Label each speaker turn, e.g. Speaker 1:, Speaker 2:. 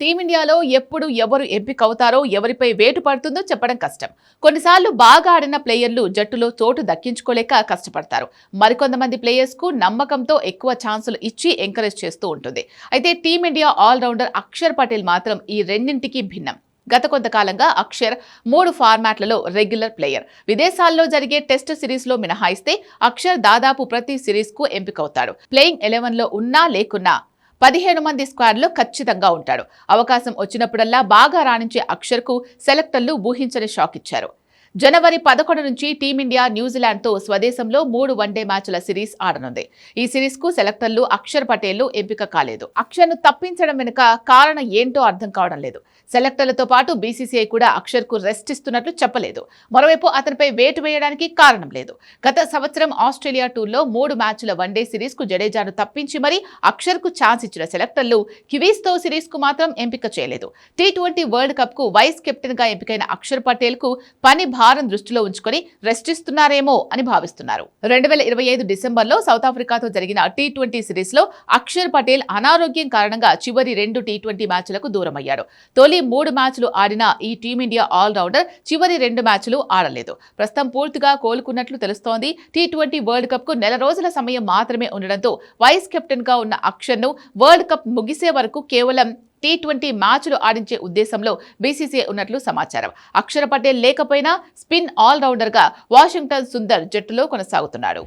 Speaker 1: టీమిండియాలో ఎప్పుడు ఎవరు ఎంపిక అవుతారో ఎవరిపై వేటు పడుతుందో చెప్పడం కష్టం. కొన్నిసార్లు బాగా ఆడిన ప్లేయర్లు జట్టులో చోటు దక్కించుకోలేక కష్టపడతారు. మరికొంతమంది ప్లేయర్స్కు నమ్మకంతో ఎక్కువ ఛాన్సులు ఇచ్చి ఎంకరేజ్ చేస్తూ ఉంటుంది. అయితే టీమిండియా ఆల్రౌండర్ అక్షర్ పటేల్ మాత్రం ఈ రెండింటికి భిన్నం. గత కొంతకాలంగా అక్షర్ మూడు ఫార్మాట్లలో రెగ్యులర్ ప్లేయర్. విదేశాల్లో జరిగే టెస్ట్ సిరీస్లో మినహాయిస్తే అక్షర్ దాదాపు ప్రతి సిరీస్కు ఎంపికవుతాడు. ప్లేయింగ్ ఎలెవెన్లో ఉన్నా లేకున్నా పదిహేను మంది స్క్వాడ్లో ఖచ్చితంగా ఉంటాడు. అవకాశం వచ్చినప్పుడల్లా బాగా రాణించే అక్షర్కు సెలెక్టర్లు ఊహించని షాక్ ఇచ్చారు. జనవరి పదకొండు నుంచి టీమిండియా న్యూజిలాండ్తో స్వదేశంలో మూడు వన్డే మ్యాచ్ల సిరీస్ ఆడనుంది. ఈ సిరీస్కు సెలెక్టర్లు అక్షర్ పటేల్ ఎంపిక కాలేదు. అక్షర్ను తప్పించడం వెనుక కారణం ఏంటో అర్థం కావడం లేదు. సెలెక్టర్లతో పాటు బీసీసీఐ కూడా అక్షర్కు రెస్ట్ ఇస్తున్నట్లు చెప్పలేదు. మరోవైపు అతనిపై వేటు వేయడానికి కారణం లేదు. గత సంవత్సరం ఆస్ట్రేలియా టూర్లో మూడు మ్యాచ్ల వన్డే సిరీస్కు జడేజాను తప్పించి మరీ అక్షర్కు ఛాన్స్ ఇచ్చిన సెలెక్టర్లు కివీస్తో సిరీస్కు సిరీస్కు మాత్రం ఎంపిక చేయలేదు. టీ ట్వంటీ వరల్డ్ కప్కు వైస్ కెప్టెన్గా ఎంపికైన అక్షర్ పటేల్కు పని భారం దృష్టిలో ఉంచుకొని రెస్ట్ ఇస్తున్నారేమో అని భావిస్తున్నారు. రెండు వేల ఇరవై ఐదు డిసెంబర్లో సౌత్ ఆఫ్రికాతో జరిగిన టీ ట్వంటీ సిరీస్లో అక్షర్ పటేల్ అనారోగ్యం కారణంగా చివరి రెండు టీ ట్వంటీ మ్యాచ్లకు దూరమయ్యాడు. తొలి మూడు మ్యాచ్లు ఆడిన ఈ టీమిండియా ఆల్రౌండర్ చివరి రెండు మ్యాచ్లు ఆడలేదు. ప్రస్తుతం పూర్తిగా కోలుకున్నట్లు తెలుస్తోంది. టీ ట్వంటీ వరల్డ్ కప్కు నెల రోజుల సమయం మాత్రమే ఉండడంతో వైస్ కెప్టెన్గా ఉన్న అక్షర్ను వరల్డ్ కప్ ముగిసే వరకు కేవలం టీ ట్వంటీ మ్యాచ్లు ఆడించే ఉద్దేశంలో బీసీసీఐ ఉన్నట్లు సమాచారం. అక్షర పటేల్ లేకపోయినా స్పిన్ ఆల్రౌండర్గా వాషింగ్టన్ సుందర్ జట్టులో కొనసాగుతున్నాడు.